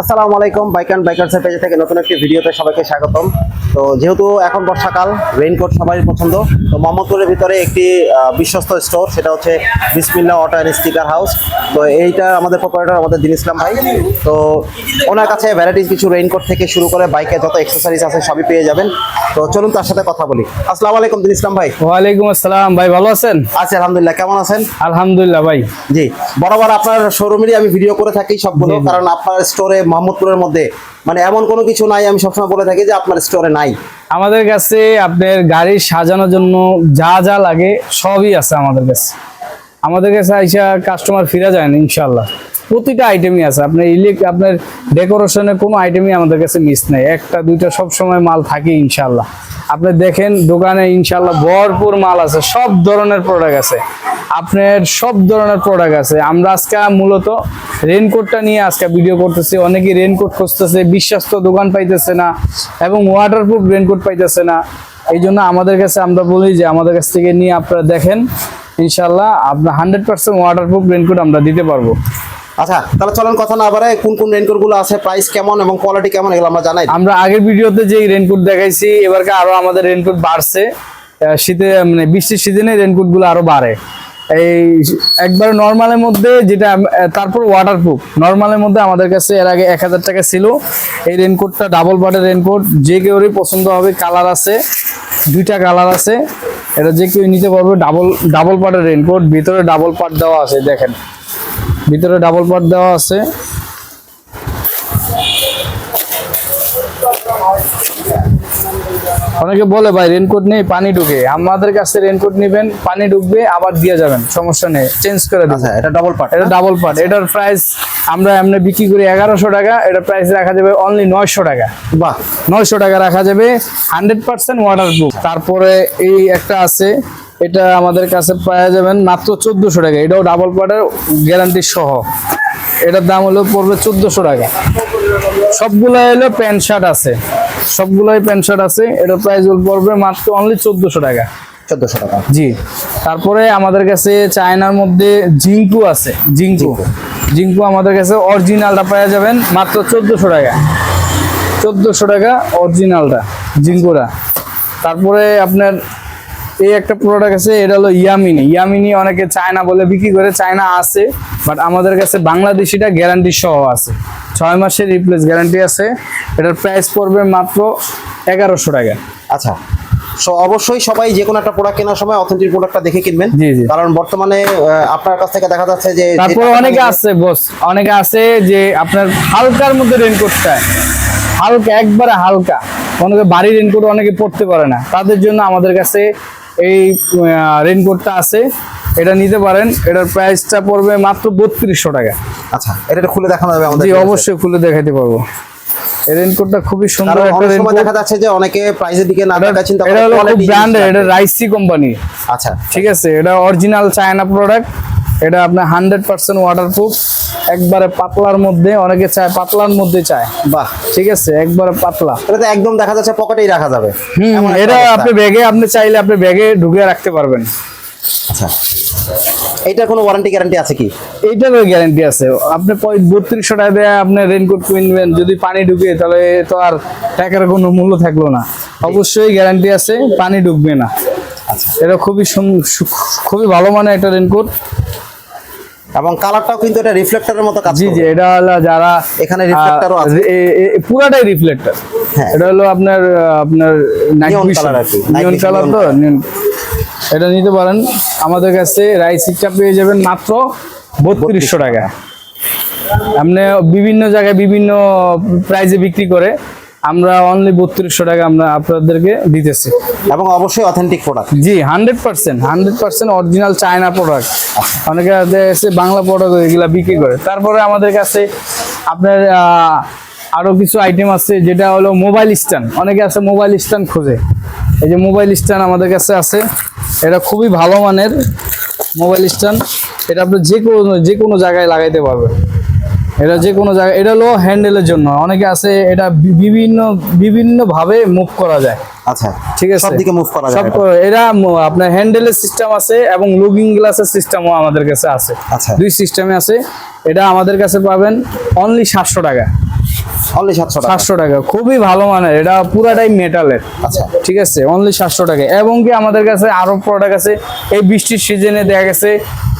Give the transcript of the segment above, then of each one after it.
আসসালামু আলাইকুম bike and বাইকার্সের পেজে থেকে নতুন একটি ভিডিওতে সবাইকে স্বাগতম। তো যেহেতু এখন বর্ষাকাল রেইনকোট সবাই পছন্দ তো মোহাম্মদপুরের ভিতরে একটি বিশ্বস্ত স্টোর সেটা হচ্ছে বিসমিল্লা অটো অ্যান্ড স্টিকার হাউস তো এইটা আমাদের প্রপারেটর আমাদের দিন ইসলাম ভাই। তো ওনার কাছে ভ্যারাইটিস কিছু রেইনকোট থেকে শুরু করে বাইকে যত এক্সেসরিজ আছে সবই পেয়ে যাবেন। তো চলুন তার সাথে কথা বলি। আসসালামু আলাইকুম দিন ইসলাম ভাই। ওয়ালাইকুম আসসালাম ভাই ভালো আছেন? আছি আলহামদুলিল্লাহ। কেমন আছেন? আলহামদুলিল্লাহ ভাই। জি বরাবর আপনার শোরুমেরই আমি ভিডিও করে থাকি সবগুলো। কারণ আপনার স্টোরে মোহাম্মদপুরের মধ্যে। মানে এমন কোনো কিছু নাই, আমি সবসময় বলে থাকি যে আপনার স্টোরে নাই। আমাদের কাছে আপনার গাড়ি সাজানোর জন্য যা যা লাগে সবই আছে আমাদের কাছে। আমাদের কাছে আইসা কাস্টমার ফিরে যায় না ইনশাল্লাহ প্রতিটা আইটেমই আছে। আপনার ইলেক আপনার ডেকোরেশনের কোনো আইটেমই আমাদের কাছে মিস নেই। একটা, দুইটা সব সময় মাল থাকে ইনশাল্লাহ আপনি দেখেন দোকানে ইনশাল্লাহ ভরপুর মাল আছে। সব ধরনের প্রোডাক্ট আছে। আপনার সব ধরনের প্রোডাক্ট আছে। আমরা আজকে মূলত রেনকোটটা নিয়ে আজকে ভিডিও করতেছি। অনেকেই রেনকোট খুঁজতেছে, বিশ্বাস্ত দোকান পাইতেছে না এবং ওয়াটারপ্রুফ রেনকোট পাইতেছে না। এই জন্য আমাদের কাছে আমরা বলি যে, আমাদের কাছ থেকে নিয়ে আপনারা দেখেন ইনশাল্লাহ আপনার হান্ড্রেড পার্সেন্ট ওয়াটারপ্রুফ রেনকোট আমরা দিতে পারব। আচ্ছা তাহলে চলেন কথা না বাড়ায় কোন কোন রেনকোটগুলো আছে প্রাইস কেমন এবং কোয়ালিটি কেমন এগুলো আমরা জানাই। আমরা আগের ভিডিওতে যে রেনকোট দেখাইছি, এবারকে আরও আমাদের রেনকোট বাড়ছে। শীতে মানে বৃষ্টির সিজনে রেনকোটগুলো আরও বাড়ে। এই একবার নর্মালের মধ্যে যেটা তারপর ওয়াটারপ্রুফ নর্মালের মধ্যে আমাদের কাছে এর আগে এক হাজার টাকা ছিল। এই রেনকোটটা ডাবল পার্টের রেনকোট যে কেউরই পছন্দ হবে কালার আছে, দুইটা কালার আছে। এটা যে কেউ নিতে পারবে ডাবল ডাবল পার্টের রেনকোট ভিতরে ডাবল পার্ট দেওয়া আছে, দেখেন। ভিতরে ডাবল পার্ট দেওয়া আছে। অনেকে বলে ভাই রেনকোট নেই পানি ঢুকে। আমাদের কাছে রেনকোট নেবেন পানি ঢুকবে আবার দিয়ে যাবেন সমস্যা নেই চেঞ্জ করে দেবো আচ্ছা এটা ডবল পার্ট এটা ডাবল পার্ট এটার প্রাইস আমরা এমনি বিক্রি করি এগারোশো টাকা এটার প্রাইস রাখা যাবে অনলি নয়শো টাকা। বাহ। নয়শো টাকা রাখা যাবে হান্ড্রেড পার্সেন্ট ওয়াটার প্রুফ তারপরে এই একটা আছে এটা আমাদের কাছে পাওয়া যাবেন মাত্র চোদ্দোশো টাকা। এটাও ডাবল পার্টের গ্যারান্টি সহ। এটার দাম হলো পড়বে চোদ্দোশো টাকা। সবগুলো হলো প্যান্ট শার্ট আছে। সবগুলোই প্যান্ট শার্ট আছে। এটার প্রাইস পড়বে মাত্র অনলি চোদ্দোশো টাকা। চোদ্দশো টাকা। জি। তারপরে আমাদের কাছে চায়নার মধ্যে জিঙ্কু আছে। জিঙ্কু। জিঙ্কু। আমাদের কাছে অরিজিনালটা পাওয়া যাবেন মাত্র চোদ্দোশো টাকা। চোদ্দোশো টাকা অরিজিনালটা জিঙ্কুরা তারপরে আপনার এই একটা প্রোডাক্ট আছে এটা হলো ইয়ামিনি ইয়ামিনি অনেকে চায়না বলে বিক্রি করে চায়না আছে বাট আমাদের কাছে বাংলাদেশিটা গ্যারান্টি সহ আছে। ছয় মাসের রিপ্লেস গ্যারান্টি আছে এটার প্রাইস পড়বে মাত্র এগারোশো টাকা। আচ্ছা সো অবশ্যই সবাই যে কোনো একটা প্রোডাক্ট কেনার সময় অথেন্টিক প্রোডাক্টটা দেখে কিনবেন। কারণ বর্তমানে আপনার কাছ থেকে দেখা যাচ্ছে যে যে তারপর অনেকে আছে বস অনেকে আছে যে আপনার হালকার মধ্যে রেনকোট চায়। হালকা একবারে হালকা। অনেকে বাড়ি রেনকোট অনেকে পড়তে পারে না। তাদের জন্য আমাদের কাছে এই রেনকোটটা আছে এটা নিতে পারেন এটার প্রাইসটা পড়বে মাত্র বত্রিশশো টাকা। আচ্ছা এটা খুলে দেখানো যাবে আমাদের অবশ্যই খুলে দেখাতে পারব। রেনকোটটা খুবই সুন্দর একটা রেনকোট দেখা যাচ্ছে যে অনেকে প্রাইসের দিকে না দেখা চিন্তা এটা হলো রাইসি কোম্পানি। আচ্ছা। ঠিক আছে এটা অরিজিনাল চায়না প্রোডাক্ট এটা আপনার হান্ড্রেড পার্সেন্ট ওয়াটারপ্রুফ একবারে পাতলার মধ্যে অনেকে চায় পাতলার মধ্যে চায়। বাহ। ঠিক আছে একবারে পাতলা। এটা তো একদম দেখা যাচ্ছে পকেটেই রাখা যাবে। হুম এটা আপনি ব্যাগে আপনি চাইলে আপনি ব্যাগে ঢুকিয়ে রাখতে পারবেন। আচ্ছা। এটা কোনো ওয়ারেন্টি গ্যারান্টি আছে কি? এইটারও গ্যারান্টি আছে। আপনি বত্রিশশো টাকা দিয়ে আপনি রেনকোট কিনবেন যদি পানি ঢুকে তাহলে তো আর টাকার কোনো মূল্য থাকল না। অবশ্যই গ্যারান্টি আছে পানি ঢুকবে না। আচ্ছা। এটা খুবই খুবই ভালো মানের একটা রেনকোট এবং কালারটাও কিন্তু এটা রিফ্লেক্টরের মতো কাজ জি জি এটা হলো যারা এখানে reflector ও আহ, আছে। পুরাটাই রিফ্লেক্টর হ্যাঁ। এটা হলো আপনার আপনার Neon ভিশন আর কি, নিয়ন কালার তো? এটা নিতে পারেন। আমাদের কাছে রাইসিকটা পেয়ে যাবেন মাত্র বত্রিশশো টাকা। আপনি বিভিন্ন জায়গায় বিভিন্ন প্রাইজে বিক্রি করে আমরা অনলি বত্রিশশো টাকা আমরা আপনাদেরকে দিতেছি। এবং অবশ্যই অথেন্টিক প্রোডাক্ট জি hundred percent hundred percent original China product অনেকে এসে বাংলা প্রোডাক্ট এগুলা বিক্রি করে। তারপরে আমাদের কাছে আপনার আরও কিছু আইটেম আছে যেটা হলো মোবাইল স্ট্যান্ড অনেকে আছে মোবাইল স্ট্যান্ড খোঁজে। এই যে মোবাইল স্ট্যান্ড আমাদের কাছে আছে এটা খুবই ভালো মানের মোবাইল স্ট্যান্ড এটা আপনি যে কোনো যে কোনো জায়গায় লাগাইতে পারবেন। এটা যে কোনো জায়গায় এটা হলো হ্যান্ডেলের জন্য। অনেকে আছে এটা বিভিন্ন বিভিন্ন ভাবে মুভ করা যায়। আচ্ছা ঠিক আছে? সবদিকে মুভ করা সব এটা। আপনার হ্যান্ডেলের সিস্টেম আছে এবং লুকিং গ্লাসের সিস্টেমও আমাদের কাছে আছে। আচ্ছা। দুই সিস্টেমে আছে। এটা আমাদের কাছে পাবেন অনলি সাতশো টাকা। অনলি সাতশো টাকা। সাতশো টাকা খুবই ভালো মানের। এটা পুরাটাই মেটালের আচ্ছা। ঠিক আছে? অনলি সাতশো টাকা। এবং কি আমাদের কাছে আরও প্রোডাক্ট আছে এই বৃষ্টির সিজনে দেখা গেছে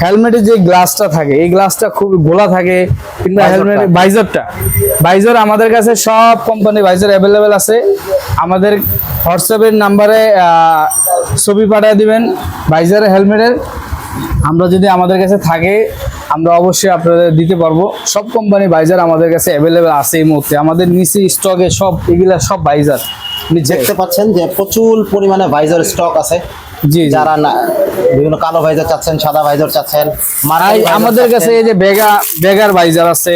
হেলমেটের যে গ্লাসটা থাকে এই গ্লাসটা খুব গোলা থাকে কিংবা Visor টা। হেলমেটের ভাইজারটা ভাইজার আমাদের কাছে সব কোম্পানি ভাইজার অ্যাভেলেবেল আছে। আমাদের হোয়াটসঅ্যাপের নাম্বারে ছবি পাঠিয়ে দিবেন ভাইজারের হেলমেটের আমরা যদি আমাদের কাছে থাকে আমরা অবশ্যই আপনাদের দিতে পারব। সব কোম্পানি ভাইজার আমাদের কাছে অ্যাভেলেবেল আছে এই মুহূর্তে। আমাদের নিচে স্টকে সব এগুলা সব ভাইজার নিচে। দেখতে পাচ্ছেন যে প্রচুর পরিমাণে ভাইজার স্টক আছে। জি। যারা না বিভিন্ন কালো ভাইজার চাচ্ছেন সাদা ভাইজার চাচ্ছেন ভাইজার আমাদের কাছে এই যে বেগা বেগার বাইজার আছে।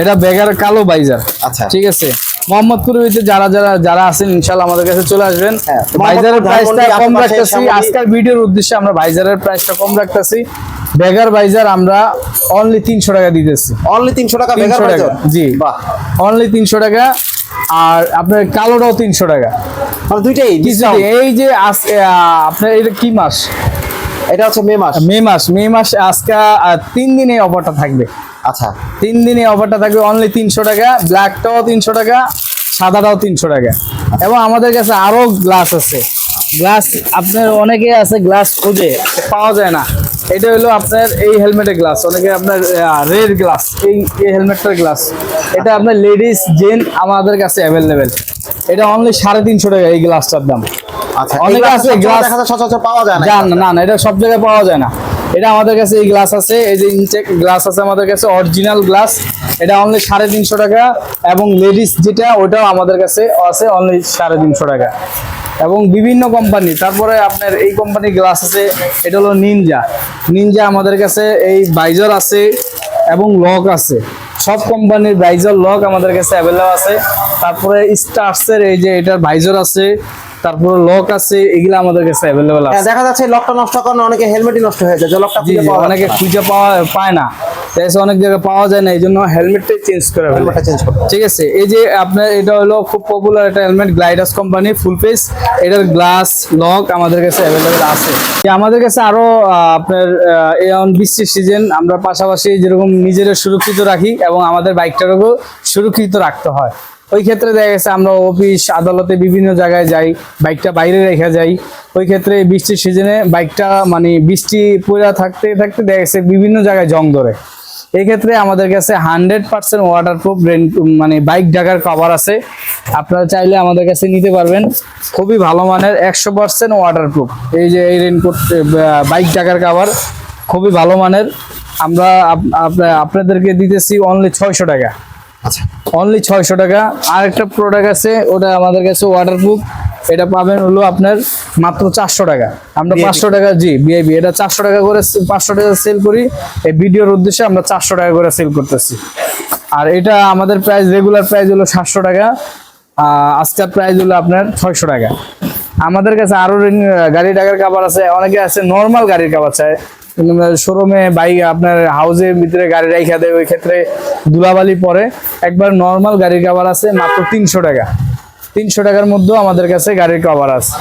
এটা বেগার কালো বাইজার আচ্ছা। ঠিক আছে? মোহাম্মদপুরের ভিতরে যারা যারা যারা আছেন ইনশাল্লাহ আমাদের কাছে চলে আসবেন। হ্যাঁ, বাইজারের প্রাইসটা কম রাখতেছি। আজকের ভিডিওর উদ্দেশ্যে আমরা বাইজারের প্রাইসটা কম রাখতেছি। বেগার বাইজার আমরা অনলি তিনশো টাকা দিতেছি। অনলি তিনশো টাকা বেগার তিনশো টাকা জি। বাহ। অনলি তিনশো টাকা আর আপনার কালোটাও তিনশো টাকা। মানে দুইটাই এই যে আজকে আপনার এটা কি মাস? এটা হচ্ছে মে মাস। মে মাস মে মাস আজকে তিন দিনে অফারটা থাকবে। আচ্ছা। তিন দিনে অফারটা থাকবে অনলি তিনশো টাকা ব্ল্যাকটাও তিনশো টাকা সাদাটাও তিনশো টাকা। এবং আমাদের কাছে আরও গ্লাস আছে। গ্লাস আপনার অনেকে আছে গ্লাস খুঁজে পাওয়া যায় না। এটা হলো আপনার এই হেলমেটের গ্লাস অনেকে আপনার রেড গ্লাস এই হেলমেটটার গ্লাস এটা আপনার লেডিস জেন আমাদের কাছে অ্যাভেলেবেল এটা অনলি সাড়ে তিনশো টাকা এই গ্লাসটার দাম। আচ্ছা অনেকে আছে যায় সচরাচর পাওয়া যায় না না না এটা সব জায়গায় পাওয়া যায় না। এটা আমাদের কাছে এই গ্লাস আছে এই যে ইনটেক গ্লাস আছে আমাদের কাছে অরিজিনাল গ্লাস এটা অনলি সাড়ে তিনশো টাকা এবং লেডিস যেটা ওটাও আমাদের কাছে আছে অনলি সাড়ে তিনশো টাকা। এবং বিভিন্ন কোম্পানি তারপরে আপনার এই কোম্পানির গ্লাস আছে এটা হলো নিনজা নিনজা আমাদের কাছে এই বাইজার আছে এবং লক আছে। সব কোম্পানির বাইজার লক আমাদের কাছে অ্যাভেলেবল আছে। তারপরে স্টার্সের এই যে এটার বাইজার আছে তারপরে লক আছে এগুলো আমাদের কাছে অ্যাভেলেবল আছে। দেখা যাচ্ছে লকটা নষ্ট কারণে অনেকে হেলমেটই নষ্ট হয়ে যায় লকটা অনেকে খুঁজে পাওয়া পায় না। তাই অনেক জায়গায় পাওয়া যায় না এই জন্য হেলমেটটাই চেঞ্জ করে হেলমেটটা চেঞ্জ করা ঠিক আছে এই যে আপনার এটা হলো খুব পপুলার একটা হেলমেট গ্লাইডাস কোম্পানি ফুল ফেস এটার গ্লাস লক আমাদের কাছে অ্যাভেলেবেল আছে। আমাদের কাছে আরও আপনার অন বৃষ্টির সিজন আমরা পাশাপাশি যেরকম নিজেরা সুরক্ষিত রাখি এবং আমাদের বাইকটারও সুরক্ষিত রাখতে হয়। ওই ক্ষেত্রে দেখা গেছে আমরা অফিস আদালতে বিভিন্ন জায়গায় যাই বাইকটা বাইরে রেখে যাই। ওই ক্ষেত্রে বৃষ্টির সিজনে বাইকটা মানে বৃষ্টি পড়ে থাকতে থাকতে দেখা গেছে বিভিন্ন জায়গায় জং ধরে। এই ক্ষেত্রে আমাদের কাছে হান্ড্রেড পার্সেন্ট ওয়াটারপ্রুফ রেন মানে বাইক ঢাকার কভার আছে। আপনারা চাইলে আমাদের কাছে নিতে পারবেন। খুবই ভালো মানের একশো পার্সেন্ট ওয়াটারপ্রুফ এই যে এই রেনকোট বাইক ঢাকার কভার খুবই ভালো মানের। আমরা আপ- আপ- আপনাদেরকে দিতেছি অনলি ছয়শো টাকা। আচ্ছা। অনলি ছয়শো টাকা। আর একটা প্রোডাক্ট আছে ওটা আমাদের কাছে ওয়াটারপ্রুফ এটা পাবেন হলো আপনার মাত্র চারশো টাকা। আমরা পাঁচশো টাকা জি বিআইবি এটা চারশো টাকা করে পাঁচশো টাকা সেল করি। এই ভিডিওর উদ্দেশ্যে আমরা চারশো টাকা করে সেল করতেছি। আর এটা আমাদের প্রাইস রেগুলার প্রাইস হলো সাতশো টাকা। আজকের প্রাইস হলো আপনার ছয়শো টাকা। আমাদের কাছে আরও গাড়ি টাকার কাবার আছে। অনেকে আছে নর্মাল গাড়ির কাবার চায়। শোরুমে বাইক আপনার হাউসের ভিতরে গাড়ি রাইখা দেয়, ওই ক্ষেত্রে ধুলাবালি পরে। একবার নর্মাল গাড়ির কাবার আছে, মাত্র তিনশো টাকা। তিনশো টাকার মধ্যেও আমাদের কাছে গাড়ির কভার আছে।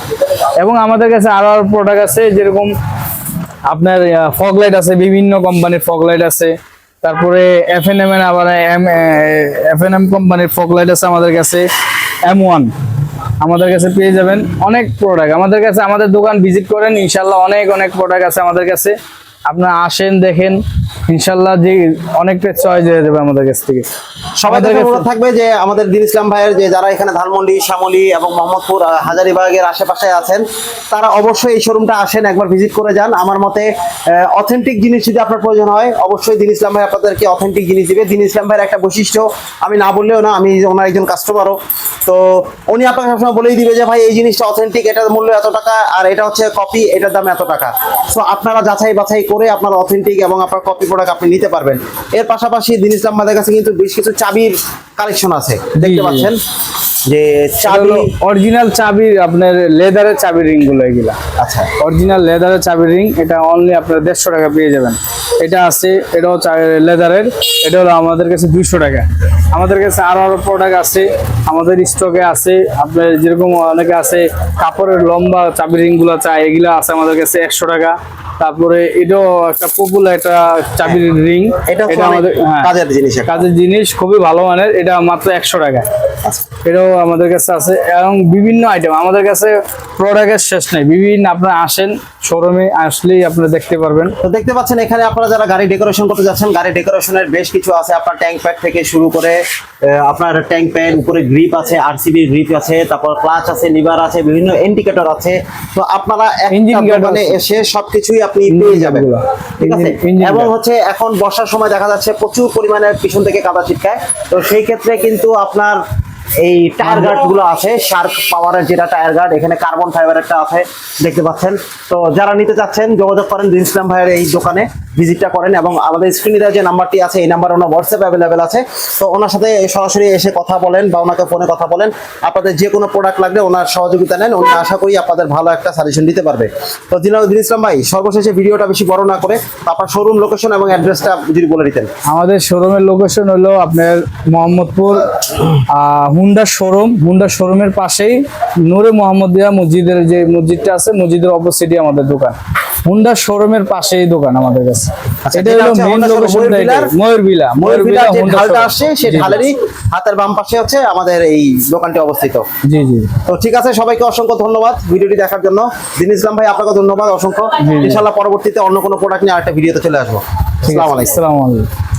এবং আমাদের কাছে আরও আরও প্রোডাক্ট আছে, যেরকম আপনার ফগ লাইট আছে, বিভিন্ন কোম্পানির ফগ লাইট আছে। তারপরে এফ এন এম এর আবার এফ এন এম কোম্পানির ফগ লাইট আছে আমাদের কাছে। এম ওয়ান আমাদের কাছে পেয়ে যাবেন অনেক প্রোডাক্ট আমাদের কাছে, আমাদের দোকান ভিজিট করেন ইনশাল্লাহ অনেক অনেক প্রোডাক্ট আছে আমাদের কাছে। আপনারা আসেন দেখেন ইনশাল্লাহ যে অনেকটা চয়েস হয়ে যাবে আমাদের কাছ থেকে। সবাই অনুরোধ থাকবে যে আমাদের দিন ইসলাম ভাইয়ের যে যারা এখানে ধানমন্ডি শ্যামলী এবং মোহাম্মদপুর হাজারিবাগের আশেপাশে আছেন তারা অবশ্যই এই শোরুমটা আসেন একবার ভিজিট করে যান। আমার মতে অথেন্টিক জিনিস যদি আপনার প্রয়োজন হয় অবশ্যই দিন ইসলাম ভাই আপনাদেরকে অথেন্টিক জিনিস দিবে। দিন ইসলাম ভাইয়ের একটা বৈশিষ্ট্য আমি না বললেও না আমি ওনার একজন কাস্টমারও তো উনি আপনাকে সবসময় বলেই দিবে যে ভাই এই জিনিসটা অথেন্টিক এটার মূল্য এত টাকা আর এটা হচ্ছে কপি এটার দাম এত টাকা। সো আপনারা যাচাই বাছাই করে আপনার অথেন্টিক এবং আপনার কপি প্রোডাক্ট আপনি নিতে পারবেন। এর পাশাপাশি দিন ইসলাম কাছে কিন্তু বেশ কিছু চাবির কালেকশন আছে। দেখতে পাচ্ছেন যে চাবি অরিজিনাল চাবির আপনার লেদারের চাবি রিংগুলো এগুলা। আচ্ছা। অরিজিনাল লেদারের চাবি রিং এটা অনলি আপনার দেড়শো টাকা পেয়ে যাবেন। এটা আছে এটাও লেদারের এটা হলো আমাদের কাছে দুইশো টাকা। আমাদের কাছে আরও আরও প্রোডাক্ট আছে আমাদের স্টকে আছে আপনার যেরকম অনেকে আছে কাপড়ের লম্বা চাবি রিংগুলো চাই এগুলো আছে আমাদের কাছে একশো টাকা। তারপরে এটাও এটাও একটা পপুলার একটা চাবির রিং এটা হচ্ছে অনেক হ্যাঁ, কাজের জিনিস কাজের জিনিস খুবই ভালো মানের। এটা মাত্র একশো টাকা আচ্ছা। এটাও আমাদের কাছে আছে। এবং বিভিন্ন আইটেম আমাদের কাছে প্রোডাক্টের শেষ নেই। বিভিন্ন আপনারা আসেন শোরুমে আসলেই আপনারা দেখতে পারবেন। তো দেখতে পাচ্ছেন এখানে আপনারা যারা গাড়ি ডেকোরেশন করতে যাচ্ছেন গাড়ি ডেকোরেশনের বেশ কিছু আছে। আপনার ট্যাঙ্ক প্যাড থেকে শুরু করে আপনার ট্যাঙ্ক প্যাড উপরে গ্রিপ আছে আরসিবি গ্রিপ আছে তারপর ক্লাচ আছে লিভার আছে বিভিন্ন ইন্ডিকেটর আছে। তো আপনারা দোকানে আছে। এসে সবকিছুই আপনি পেয়ে যাবেন। ঠিক আছে। এবং হচ্ছে এখন বর্ষার সময় দেখা যাচ্ছে প্রচুর পরিমাণে পিছন থেকে কাদা ছিটকায়। তো সেই ক্ষেত্রে কিন্তু আপনার এই টায়ার গার্ডগুলো আছে শার্ক পাওয়ারের যেটা টায়ার গার্ড এখানে কার্বন ফাইবারেরটা আছে দেখতে পাচ্ছেন। তো যারা নিতে চাচ্ছেন যোগাযোগ করেন ইসলাম ভাইয়ের এই দোকানে। ভিজিটটা করেন এবং আমাদের স্ক্রিনে যে নাম্বারটি আছে, এই নাম্বার ওনার হোয়াটসঅ্যাপ অ্যাভেলেবেল আছে। তো ওনার সাথে সরাসরি এসে কথা বলেন বা ওনাকে ফোনে কথা বলেন। আপনাদের যে কোনো প্রোডাক্ট লাগলে ওনার সহযোগিতা নেন, উনি আশা করি আপনাদের ভালো একটা সাজেশন দিতে পারবে। তো জিনাউদ্দিন ইসলাম ভাই, সর্বশেষে ভিডিওটা বেশি বড় না করে আপনার শোরুম লোকেশন এবং অ্যাড্রেসটা যদি বলে দিতেন। আমাদের শোরুমের লোকেশন হলো আপনার মোহাম্মদপুর হুন্ডা শোরুম হুন্ডা শোরুমের পাশেই নূরে মোহাম্মদিয়া মসজিদের যে মসজিদটা আছে, মসজিদের অপোজিটে আমাদের দোকান। হুন্ডা শোরুমের পাশেই দোকান আমাদের কাছে। আচ্ছা, এটা হলো মেইন লোকেশন যে Honda ঢালটা showroom। আসছে সেই। ঢালেরই হাতের বাম পাশে হচ্ছে আমাদের এই দোকানটি অবস্থিত। জি জি। তো ঠিক আছে সবাইকে অসংখ্য ধন্যবাদ ভিডিওটি দেখার জন্য। দিন ইসলাম ভাই আপনাকে ধন্যবাদ অসংখ্য। ইনশাল্লাহ পরবর্তীতে অন্য কোনো প্রোডাক্ট নিয়ে আরেকটা ভিডিওতে চলে আসব। আসসালামু আলাইকুম। আসসালামু আলাইকুম।